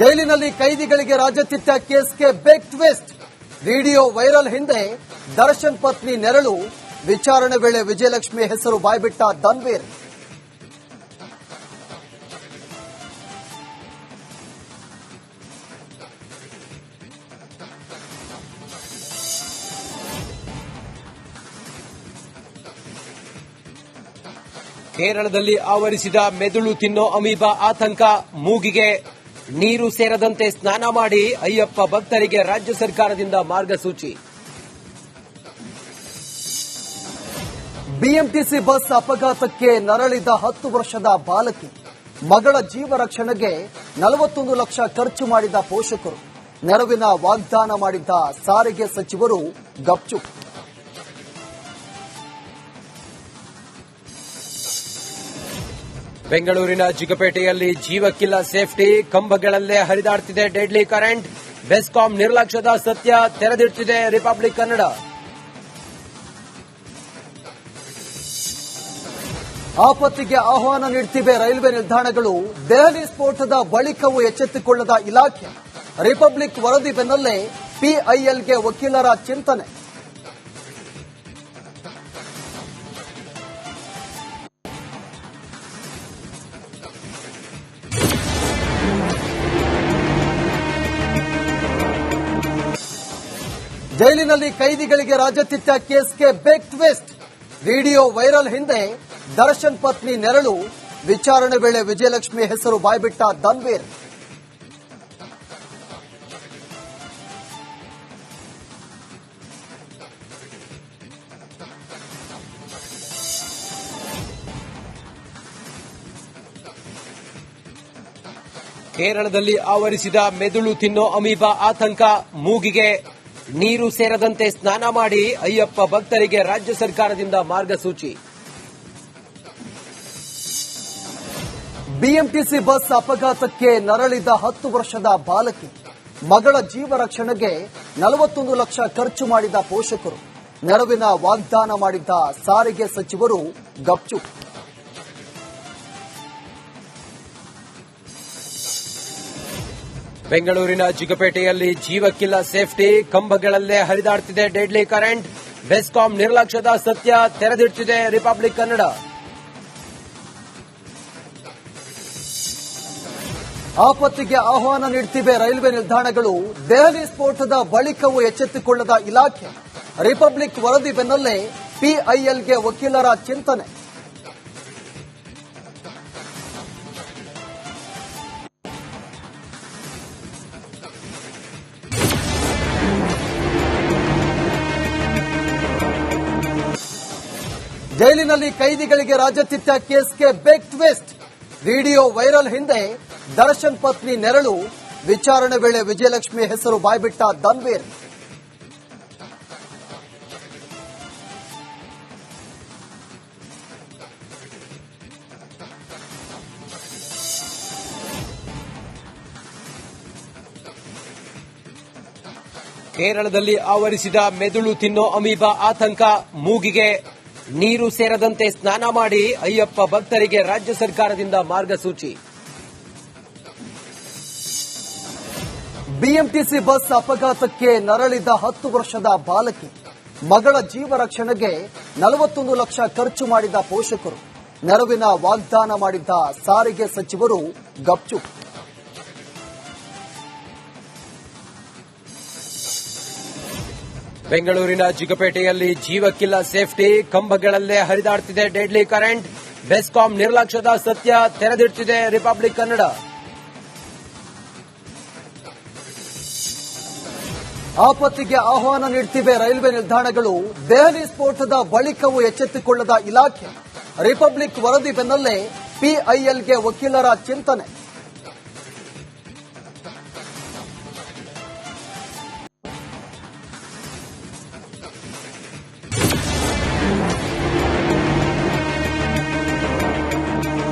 ಜೈಲಿನಲ್ಲಿ ಕೈದಿಗಳಿಗೆ ರಾಜತಿಥ್ಯ ಕೇಸ್ಗೆ ಬೆಕ್ twist video viral ಹಿಂದೆ ದರ್ಶನ್ ಪತ್ನಿ ನೆರಳು. ವಿಚಾರಣೆ ವೇಳೆ ವಿಜಯಲಕ್ಷ್ಮಿ ಹೆಸರು ಬಾಯ್ಬಿಟ್ಟ ಧನ್ವೀರ್. ಕೇರಳದಲ್ಲಿ ಆವರಿಸಿದ ಮೆದುಳು ತಿನ್ನೋ ಅಮೀಬಾ ಆತಂಕ ಮೂಗಿಗೆ. ನೀರು ಸೇರದಂತೆ ಸ್ನಾನ ಮಾಡಿ ಅಯ್ಯಪ್ಪ ಭಕ್ತರಿಗೆ ರಾಜ್ಯ ಸರ್ಕಾರದಿಂದ ಮಾರ್ಗಸೂಚಿ. ಬಿಎಂಟಿಸಿ ಬಸ್ ಅಪಘಾತಕ್ಕೆ ನರಳಿದ ಹತ್ತು ವರ್ಷದ ಬಾಲಕಿ. ಮಗಳ ಜೀವ ರಕ್ಷಣೆಗೆ ನಲವತ್ತೊಂದು ಲಕ್ಷ ಖರ್ಚು ಮಾಡಿದ ಪೋಷಕರು. ನೆರವಿನ ವಾಗ್ದಾನ ಮಾಡಿದ್ದ ಸಾರಿಗೆ ಸಚಿವರು ಗಪ್ಚುಪ್. ಬೆಂಗಳೂರಿನ ಜಿಗಪೇಟೆಯಲ್ಲಿ ಜೀವಕ್ಕಿಲ್ಲ ಸೇಫ್ಟಿ, ಕಂಬಗಳಲ್ಲೇ ಹರಿದಾಡ್ತಿದೆ ಡೆಡ್ಲಿ ಕರೆಂಟ್ ಬೆಸ್ಕಾಂ ನಿರ್ಲಕ್ಷ್ಯದ ಸತ್ಯ ತೆರೆದಿಡ್ತಿದೆ ರಿಪಬ್ಲಿಕ್ ಕನ್ನಡ. ಆಪತ್ತಿಗೆ ಆಹ್ವಾನ ನೀಡುತ್ತಿವೆ ರೈಲ್ವೆ ನಿಲ್ದಾಣಗಳು. ದೆಹಲಿ ಸ್ಫೋಟದ ಬಳಿಕವೂ ಎಚ್ಚೆತ್ತುಕೊಳ್ಳದ ಇಲಾಖೆ. ರಿಪಬ್ಲಿಕ್ ವರದಿ ಬೆನ್ನಲ್ಲೇ ಪಿಐಎಲ್ಗೆ ವಕೀಲರ ಚಿಂತನೆ. ಜೈಲಿನಲ್ಲಿ ಕೈದಿಗಳಿಗೆ ರಾಜತಿಥ್ಯ ಕೇಸ್ಗೆ ಬೇಕ್ ಟ್ವಿಸ್ಟ್ ವಿಡಿಯೋ ವೈರಲ್ ಹಿಂದೆ ದರ್ಶನ್ ಪತ್ನಿ ನೆರಳು. ವಿಚಾರಣೆ ವೇಳೆ ವಿಜಯಲಕ್ಷ್ಮಿ ಹೆಸರು ಬಾಯ್ಬಿಟ್ಟ ಧನ್ವೀರ್ ಕೇರಳದಲ್ಲಿ ಆವರಿಸಿದ ಮೆದುಳು ತಿನ್ನೋ ಅಮೀಬಾ ಆತಂಕ ಮೂಗಿಗೆ ನೀರು ಸೇರದಂತೆ ಸ್ನಾನ ಮಾಡಿ ಅಯ್ಯಪ್ಪ ಭಕ್ತರಿಗೆ ರಾಜ್ಯ ಸರ್ಕಾರದಿಂದ ಮಾರ್ಗಸೂಚಿ. ಬಿಎಂಟಿಸಿ ಬಸ್ ಅಪಘಾತಕ್ಕೆ ನರಳಿದ ಹತ್ತು ವರ್ಷದ ಬಾಲಕಿ. ಮಗಳ ಜೀವ ರಕ್ಷಣೆಗೆ ನಲವತ್ತೊಂದು ಲಕ್ಷ ಖರ್ಚು ಮಾಡಿದ ಪೋಷಕರು. ನೆರವಿನ ವಾಗ್ದಾನ ಮಾಡಿದ್ದ ಸಾರಿಗೆ ಸಚಿವರು ಗಪ್ಚುಪ್. ಬೆಂಗಳೂರಿನ ಜಿಗಪೇಟೆಯಲ್ಲಿ ಜೀವಕ್ಕಿಲ್ಲ ಸೇಫ್ಟಿ, ಕಂಬಗಳಲ್ಲೇ ಹರಿದಾಡ್ತಿದೆ ಡೆಡ್ಲಿ ಕರೆಂಟ್ ಬೆಸ್ಕಾಂ ನಿರ್ಲಕ್ಷ್ಯದ ಸತ್ಯ ತೆರೆದಿಡ್ತಿದೆ ರಿಪಬ್ಲಿಕ್ ಕನ್ನಡ ಆಪತ್ತಿಗೆ ಆಹ್ವಾನ ನೀಡುತ್ತಿವೆ ರೈಲ್ವೆ ನಿಲ್ದಾಣಗಳು. ದೆಹಲಿ ಸ್ಫೋಟದ ಬಳಿಕವೂ ಎಚ್ಚೆತ್ತುಕೊಳ್ಳದ ಇಲಾಖೆ. ರಿಪಬ್ಲಿಕ್ ವರದಿ ಬೆನ್ನಲ್ಲೇ ಪಿಐಎಲ್ಗೆ ವಕೀಲರ ಚಿಂತನೆ. ಜೈಲಿನಲ್ಲಿ ಕೈದಿಗಳಿಗೆ ರಾಜತಿಟ್ಟ ಕೇಸ್ಗೆ ಬೆಕ್ ಟ್ವಿಸ್ಟ್ ವಿಡಿಯೋ ವೈರಲ್ ಹಿಂದೆ ದರ್ಶನ್ ಪತ್ನಿ ನೆರಳು. ವಿಚಾರಣೆ ವೇಳೆ ವಿಜಯಲಕ್ಷ್ಮಿ ಹೆಸರು ಬಾಯ್ಬಿಟ್ಟ ಧನ್ವೀರ್. ಕೇರಳದಲ್ಲಿ ಆವರಿಸಿದ ಮೆದುಳು ತಿನ್ನೋ ಅಮೀಬಾ ಆತಂಕ ಮೂಗಿಗೆ ನೀರು ಸೇರದಂತೆ ಸ್ನಾನ ಮಾಡಿ ಅಯ್ಯಪ್ಪ ಭಕ್ತರಿಗೆ ರಾಜ್ಯ ಸರ್ಕಾರದಿಂದ ಮಾರ್ಗಸೂಚಿ. ಬಿಎಂಟಿಸಿ ಬಸ್ ಅಪಘಾತಕ್ಕೆ ನರಳಿದ ಹತ್ತು ವರ್ಷದ ಬಾಲಕಿ. ಮಗಳ ಜೀವ ರಕ್ಷಣೆಗೆ ನಲವತ್ತೊಂದು ಲಕ್ಷ ಖರ್ಚು ಮಾಡಿದ ಪೋಷಕರು. ನೆರವಿನ ವಾಗ್ದಾನ ಮಾಡಿದ್ದ ಸಾರಿಗೆ ಸಚಿವರು ಗಪ್ಚುಪ್. ಬೆಂಗಳೂರಿನ ಜಿಗಪೇಟೆಯಲ್ಲಿ ಜೀವಕ್ಕಿಲ್ಲ ಸೇಫ್ಟಿ, ಕಂಬಗಳಲ್ಲೇ ಹರಿದಾಡ್ತಿದೆ ಡೆಡ್ಲಿ ಕರೆಂಟ್ ಬೆಸ್ಕಾಂ ನಿರ್ಲಕ್ಷ್ಯದ ಸತ್ಯ ತೆರೆದಿಡ್ತಿದೆ ರಿಪಬ್ಲಿಕ್ ಕನ್ನಡ ಆಪತ್ತಿಗೆ ಆಹ್ವಾನ ನೀಡ್ತಿವೆ ರೈಲ್ವೆ ನಿಲ್ದಾಣಗಳು, ದೆಹಲಿ ಸ್ಫೋಟದ ಬಳಿಕವೂ ಎಚ್ಚೆತ್ತುಕೊಳ್ಳದ ಇಲಾಖೆ. ರಿಪಬ್ಲಿಕ್ ವರದಿ ಬೆನ್ನಲ್ಲೇ ಪಿಐಎಲ್ಗೆ ವಕೀಲರ ಚಿಂತನೆ.